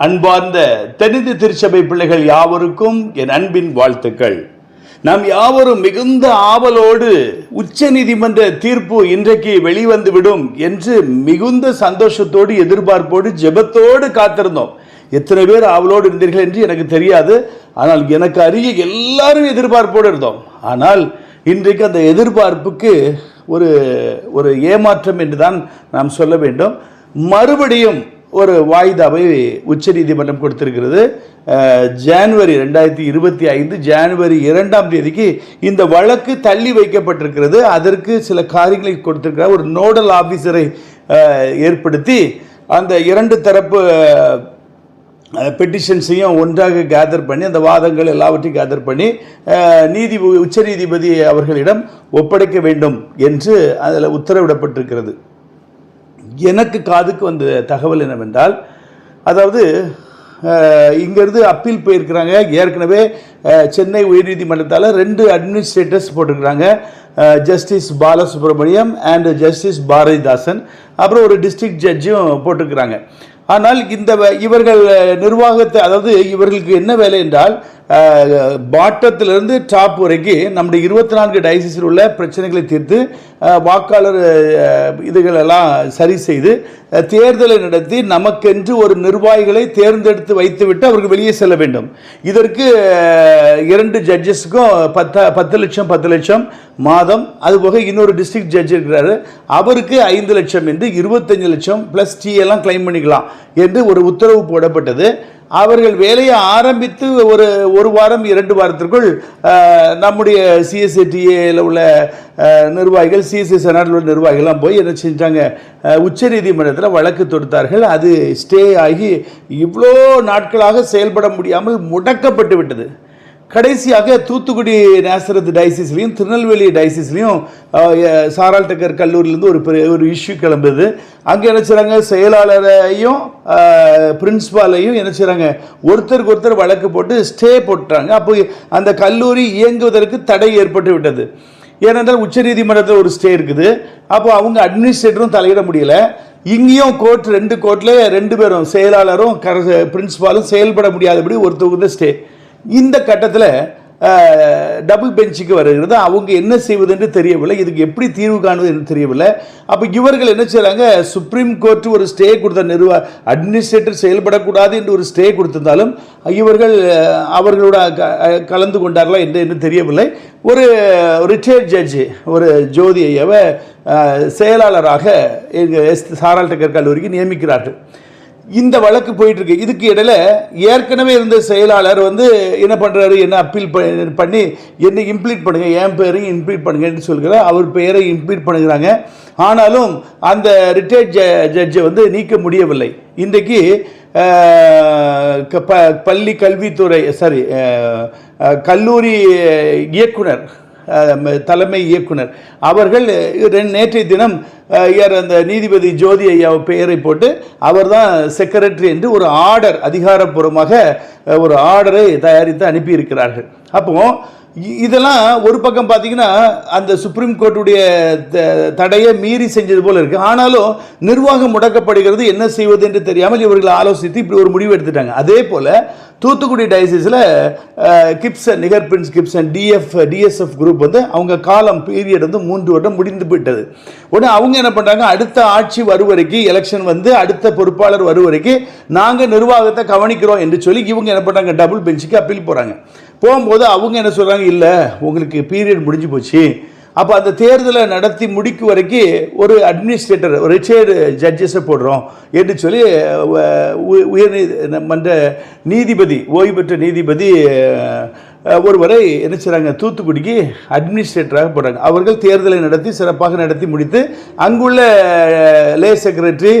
அன்பார்ந்த தெனிது திருச்சபை பிள்ளைகள் யாவருக்கும் என் அன்பின் வாழ்த்துக்கள். நாம் யாவரும் மிகுந்த ஆவலோடு உச்ச நீதிமன்ற தீர்ப்பு இன்றைக்கு வெளிவந்துவிடும் என்று மிகுந்த சந்தோஷத்தோடு எதிர்பார்ப்போடு ஜெபத்தோடு காத்திருந்தோம். எத்தனை பேர் ஆவலோடு இருந்தீர்கள் என்று எனக்கு தெரியாது. ஆனால் எனக்கு அறிய எல்லாரும் எதிர்பார்ப்போடு இருந்தோம். ஆனால் இன்றைக்கு அந்த எதிர்பார்ப்புக்கு ஒரு ஒரு ஏமாற்றம் என்று தான் நாம் சொல்ல வேண்டும். மறுபடியும் ஒரு வாய்தாவை உச்சநீதிமன்றம் கொடுத்திருக்கிறது. ஜான்வரி ரெண்டாயிரத்தி இருபத்தி ஐந்து ஜான்வரி இரண்டாம் தேதிக்கு இந்த வழக்கு தள்ளி வைக்கப்பட்டிருக்கிறது. அதற்கு சில காரியங்களை கொடுத்திருக்கிறார். ஒரு நோடல் ஆபீசரை ஏற்படுத்தி அந்த இரண்டு தரப்பு பெட்டிஷன்ஸையும் ஒன்றாக கேதர் பண்ணி அந்த வாதங்கள் எல்லாவற்றையும் கேதர் பண்ணி நீதி உச்ச நீதிபதி அவர்களிடம் ஒப்படைக்க வேண்டும் என்று அதில் உத்தரவிடப்பட்டிருக்கிறது. எனக்கு காதுக்கு வந்த தகவல் என்னவென்றால் அதாவது இங்கேருந்து அப்பீல் போயிருக்கிறாங்க. ஏற்கனவே சென்னை உயர்நீதிமன்றத்தால் ரெண்டு அட்மினிஸ்ட்ரேட்டர்ஸ் போட்டிருக்கிறாங்க. Justice Balasubramaniam and justice Bharathidasan. அப்புறம் ஒரு டிஸ்ட்ரிக்ட் ஜட்ஜும் போட்டிருக்கிறாங்க. ஆனால் இந்த இவர்கள் நிர்வாகத்தை அதாவது இவர்களுக்கு என்ன வேலை என்றால் பாட்டத்திலிருந்து டாப் வரைக்கும் நம்முடைய இருபத்தி நான்கு டைசிஸில் உள்ள பிரச்சனைகளை தீர்த்து வாக்காளர் இதுகளெல்லாம் சரி செய்து தேர்தலை நடத்தி நமக்கென்று ஒரு நிர்வாகிகளை தேர்ந்தெடுத்து வைத்துவிட்டு அவர்கள் வெளியே செல்ல வேண்டும். இதற்கு இரண்டு ஜட்ஜஸ்க்கும் பத்த பத்து லட்சம் பத்து லட்சம் மாதம். அதுபோக இன்னொரு டிஸ்ட்ரிக்ட் ஜட்ஜ் இருக்கிறாரு. அவருக்கு ஐந்து லட்சம் என்று இருபத்தஞ்சு லட்சம் ப்ளஸ் டி எல்லாம் கிளைம் பண்ணிக்கலாம் என்று ஒரு உத்தரவு போடப்பட்டது. அவர்கள் வேலையை ஆரம்பித்து ஒரு ஒரு வாரம் இரண்டு வாரத்திற்குள் நம்முடைய சிஎஸ்ஏடிஏல உள்ள நிர்வாகிகள் சிஎஸ்சி செனாட்டில் உள்ள நிர்வாகிகள்லாம் போய் என்ன செஞ்சாங்க? உச்ச நீதிமன்றத்தில் வழக்கு தொடுத்தார்கள். அது ஸ்டே ஆகி இவ்வளோ நாட்களாக செயல்பட முடியாமல் முடக்கப்பட்டு விட்டது. கடைசியாக தூத்துக்குடி நேசரத் டைசிஸ்லையும் திருநெல்வேலி டைசிஸ்லையும் சாரால் டக்கர் கல்லூரியிலேருந்து ஒரு பெரிய ஒரு இஷ்யூ கிளம்புது. அங்கே என்ன செய்கிறாங்க செயலாளரையும் பிரின்ஸ்பாலையும் என்ன செய்கிறாங்க ஒருத்தருக்கு ஒருத்தர் வழக்கு போட்டு ஸ்டே போட்டுறாங்க அப்போ அந்த கல்லூரி இயங்குவதற்கு தடை ஏற்பட்டு விட்டது. ஏனென்றால் உச்சநீதிமன்றத்தில் ஒரு ஸ்டே இருக்குது. அப்போ அவங்க அட்மினிஸ்ட்ரேட்டரும் தலையிட முடியல. இங்கேயும் கோர்ட் ரெண்டு கோர்ட்டில் ரெண்டு பேரும் செயலாளரும் கர பிரின்ஸ்பாலும் செயல்பட முடியாதபடி ஒருத்தவங்க ஸ்டே இந்த கட்டத்தில் டபுள் பெஞ்சுக்கு வருகிறது. அவங்க என்ன செய்வதென்று தெரியவில்லை. இதுக்கு எப்படி தீர்வு காணுவது என்று தெரியவில்லை. அப்போ இவர்கள் என்ன செய்கிறாங்க சுப்ரீம் கோர்ட் ஒரு ஸ்டே கொடுத்த நிர்வா அட்மினிஸ்ட்ரேட்டர் செயல்படக்கூடாது என்று ஒரு ஸ்டே கொடுத்திருந்தாலும் இவர்கள் அவர்களோட க- கலந்து கொண்டார்களா என்று என்று தெரியவில்லை. ஒரு ரிட்டையர்ட் ஜட்ஜு ஒரு ஜோதி ஐயாவை செயலாளராக எங்கள் எஸ் சாரால் டக்கர் கல்லூரிக்கு நியமிக்கிறார்கள். இந்த வழக்கு போயிட்டு இருக்கு இதுக்கு இடையில ஏற்கனவே இருந்த செயலாளர் வந்து என்ன பண்றாரு என்ன அப்பீல் பண்ணி என்னை இம்ப்ளீட் பண்ணுங்க என் பேரையும் இம்ப்ளீட் பண்ணுங்கன்னு சொல்கிறார் அவர் பெயரை இம்ப்ளீட் பண்ணுகிறாங்க. ஆனாலும் அந்த ரிட்டையர்ட் ஜட்ஜை வந்து நீக்க முடியவில்லை. இன்றைக்கு க- ப- பள்ளி கல்வித்துறை சாரி கல்லூரி இயக்குனர் தலைமை இயக்குனர். அவர்கள் நேற்றைய தினம் ஐயர் அந்த நீதிபதி ஜோதி ஐயா பெயரை போட்டு அவர்தான் செக்ரட்டரி என்று ஒரு ஆர்டர் அதிகாரப்பூர்வமாக ஒரு ஆர்டரை தயாரித்து அனுப்பியிருக்கிறார்கள். அப்போ இதெல்லாம் ஒரு பக்கம் பார்த்தீங்கன்னா அந்த சுப்ரீம் கோர்ட்டுடைய த- தடையை மீறி செஞ்சது போல இருக்குது ஆனாலும் நிர்வாகம் முடக்கப்படுகிறது என்ன செய்வது என்று தெரியாமல் இவர்கள் ஆலோசித்து இப்படி ஒரு முடிவு எடுத்துட்டாங்க. அதே போல் தூத்துக்குடி டைசிஸில் கிப்சன் நிகர் prince Gibson TF TSF group வந்து அவங்க காலம் பீரியட் வந்து மூன்று வருடம் முடிந்து போயிட்டது. உடனே அவங்க என்ன பண்ணுறாங்க அடுத்த ஆட்சி வருவரைக்கு எலெக்ஷன் வந்து அடுத்த பொறுப்பாளர் வரும் வரைக்கும் நாங்கள் நிர்வாகத்தை கவனிக்கிறோம் என்று சொல்லி இவங்க என்ன பண்ணுறாங்க டபுள் பெஞ்சுக்கு அப்பீல் போகிறாங்க போகும்போது அவங்க என்ன சொல்கிறாங்க இல்லை உங்களுக்கு பீரியட் முடிஞ்சு போச்சு. அப்போ அந்த தேர்தலை நடத்தி முடிக்கும் வரைக்கும் ஒரு அட்மினிஸ்ட்ரேட்டர் ஒரு ரிட்டையர்டு ஜட்ஜஸை போடுறோம் என்று சொல்லி உயர் மன்ற நீதிபதி ஓய்வு பெற்ற நீதிபதி ஒருவரை என்ன செய்கிறாங்க தூத்துக்குடிக்கு அட்மினிஸ்ட்ரேட்டராக போடுறாங்க அவர்கள் தேர்தலை நடத்தி சிறப்பாக நடத்தி முடித்து அங்குள்ள லே செக்ரட்டரி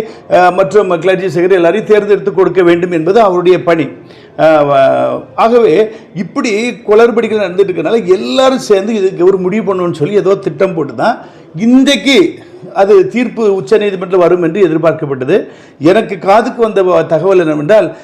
மற்றும் கிளர்ஜி செக்ரட்டரி எல்லாரையும் தேர்ந்தெடுத்து கொடுக்க வேண்டும் என்பது அவருடைய பணி. ஆகவே இப்படி குளறுபடிகள் நடந்துட்டு இருக்கனால எல்லாரும் சேர்ந்து இதுக்கு ஒரு முடிவு பண்ணணும்னு சொல்லி ஏதோ திட்டம் போட்டு தான் இன்றைக்கு அது தீர்ப்பு உச்சநீதிமன்றம் வரும் என்று எதிர்பார்க்கப்பட்டது. எனக்கு காதுக்கு வந்த தகவல் என்னவென்றால்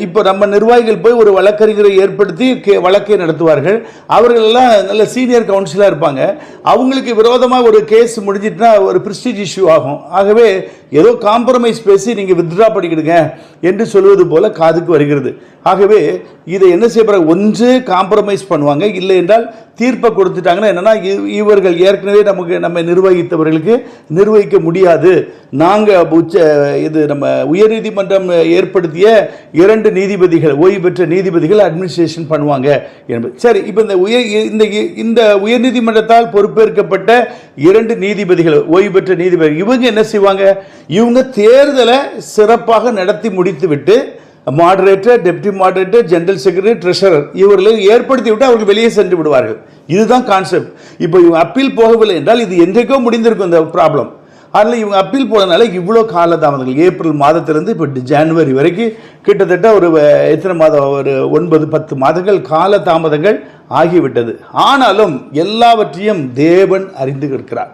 இப்போ நம்ம நிர்வாகிகள் போய் ஒரு வழக்கறிஞரை ஏற்படுத்தி கே- வழக்கை நடத்துவார்கள். அவர்கள் எல்லாம் நல்ல சீனியர் கவுன்சிலாக இருப்பாங்க. அவங்களுக்கு விரோதமாக ஒரு கேஸ் முடிஞ்சிட்டுனா ஒரு பிரிஸ்டீஜ் இஷ்யூ ஆகும். ஆகவே ஏதோ காம்ப்ரமைஸ் பேசி நீங்கள் வித்ட்ரா பண்ணிக்கிடுங்க என்று சொல்வது போல காதுக்கு வருகிறது. ஆகவே இதை என்ன செய்ய ஒன்று காம்ப்ரமைஸ் பண்ணுவாங்க. இல்லை என்றால் தீர்ப்பை கொடுத்துட்டாங்கன்னா என்னென்னா இ- இவர்கள் ஏற்கனவே நமக்கு நம்ம நிர்வகித்தவர்களுக்கு நிர்வகிக்க முடியாது. நாங்கள் உச்ச இது நம்ம உயர்நீதிமன்றம் ஏற்படுத்திய இரண்டு நீதிபதிகள் ஓய்வு பெற்ற நீதிபதிகள் அட்மினிஸ்ட்ரேஷன் பண்ணுவாங்க. என்பது. சரி இப்போ இந்த உயர் இந்த இந்த உயர்நீதிமன்றத்தால் பொறுப்பேற்கப்பட்ட இரண்டு நீதிபதிகள் ஓய்வு பெற்ற நீதிபதி இவங்க என்ன செய்வாங்க? இவங்க தேர்தலை சிறப்பாக நடத்தி முடித்துவிட்டு moderator deputy moderator general secretary treasurer இவர்களை ஏற்படுத்தி விட்டு அவர்கள் வெளியே சென்று விடுவார்கள். இதுதான் கான்செப்ட் இப்போ இவங்க அப்பீல் போகவில்லை என்றால் இது என்றைக்கோ முடிந்திருக்கும் இந்த ப்ராப்ளம் அதில் இவங்க அப்பீல் போனதுனால இவ்வளோ காலதாமதங்கள். ஏப்ரல் மாதத்திலேருந்து இப்போ ஜனவரி வரைக்கும் கிட்டத்தட்ட ஒரு எத்தனை மாதம்? ஒரு ஒன்பது பத்து மாதங்கள் காலதாமதங்கள் ஆகிவிட்டது. ஆனாலும் எல்லாவற்றையும் தேவன் அறிந்து இருக்கிறார்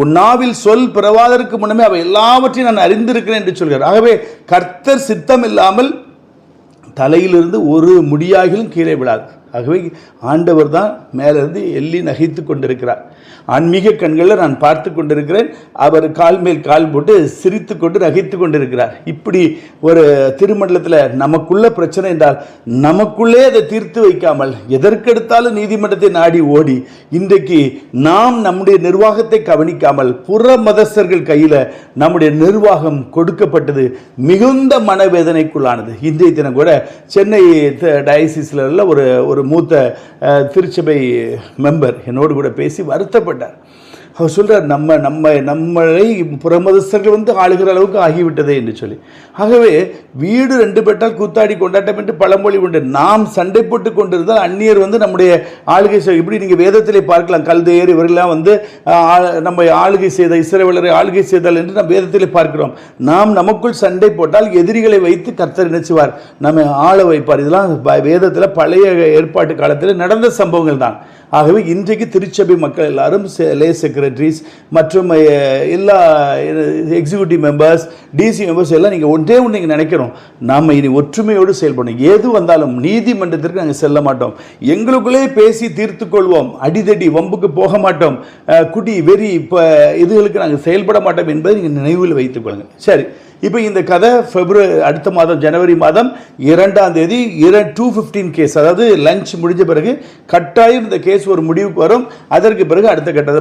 உன் நாவில் சொல் பிறவாதற்கு முன்னமே அவை எல்லாவற்றையும் நான் அறிந்திருக்கிறேன் என்று சொல்கிறார். ஆகவே கர்த்தர் சித்தம் இல்லாமல் தலையிலிருந்து ஒரு முடியாகிலும் கீழே விழாது. ஆகவே ஆண்டவர் தான் மேலிருந்து எள்ளி நகைத்து கொண்டிருக்கிறார். ஆன்மீக கண்களில் நான் பார்த்து கொண்டிருக்கிறேன். அவர் கால் மேல் கால் போட்டு சிரித்து கொண்டு நகைத்து கொண்டிருக்கிறார். இப்படி ஒரு திருமண்டலத்தில் நமக்குள்ள பிரச்சனை என்றால் நமக்குள்ளே அதை தீர்த்து வைக்காமல் எதற்கெடுத்தாலும் நீதிமன்றத்தை நாடி ஓடி இன்றைக்கு நாம் நம்முடைய நிர்வாகத்தை கவனிக்காமல் புற மதஸ்தர்கள் கையில் நம்முடைய நிர்வாகம் கொடுக்கப்பட்டது மிகுந்த மனவேதனைக்குள்ளானது. இன்றைய தினம் கூட சென்னை டயசிஸில் உள்ள ஒரு ஒரு மூத்த திருச்சபை மெம்பர் என்னோடு கூட பேசி வருத்தப்பட்டார். அவர் சொல்கிறார் நம்ம நம்ம நம்மளை புறமதஸ்தர்கள் வந்து ஆளுகிற அளவுக்கு ஆகிவிட்டதே என்று சொல்லி. ஆகவே வீடு ரெண்டு பெற்றால் கூத்தாடி கொண்டாட்டம் என்று பழமொழி உண்டு. நாம் சண்டை போட்டு கொண்டிருந்தால் அந்நியர் வந்து நம்முடைய ஆளுகை செய்- இப்படி நீங்கள் வேதத்திலே பார்க்கலாம். கல்தையர் இவரெல்லாம் வந்து நம்ம ஆளுகை செய்த இஸ்ரவேலரை ஆளுகை செய்தால் என்று நாம் வேதத்திலே பார்க்கிறோம். நாம் நமக்குள் சண்டை போட்டால் எதிரிகளை வைத்து கர்த்தர் நினைச்சுவார். நம்ம ஆள வைப்பார். இதெல்லாம் ப- வேதத்தில் பழைய ஏற்பாட்டு காலத்தில் நடந்த சம்பவங்கள் தான் ஆகவே இன்றைக்கு திருச்சபை மக்கள் எல்லாரும் லே செக்ரட்டரிஸ் மற்றும் எல்லா எக்ஸிக்யூட்டிவ் மெம்பர்ஸ் டிசி மெம்பர்ஸ் எல்லாம் நீங்கள் ஒன்றே ஒன்று நீங்கள் நினைக்கிறோம் நாம் இனி ஒற்றுமையோடு செயல்படணும். எது வந்தாலும் நீதிமன்றத்திற்கு நாங்கள் செல்ல மாட்டோம். எங்களுக்குள்ளே பேசி தீர்த்து கொள்வோம். அடிதடி வம்புக்கு போக மாட்டோம். குடி வெறி இப்போ இதுகளுக்கு நாங்கள் செயல்பட மாட்டோம் என்பதை நீங்கள் நினைவில் வைத்துக் கொள்ளுங்கள். சரி. இப்போ இந்த கதை பிப்ரவரி அடுத்த மாதம் ஜனவரி மாதம் இரண்டாம் தேதி இர டூ ஃபிஃப்டீன் கேஸ் அதாவது லஞ்ச் முடிஞ்ச பிறகு கட்டாயம் இந்த கேஸ் ஒரு முடிவுக்கு வரும். அதற்கு பிறகு அடுத்த கட்டத்தை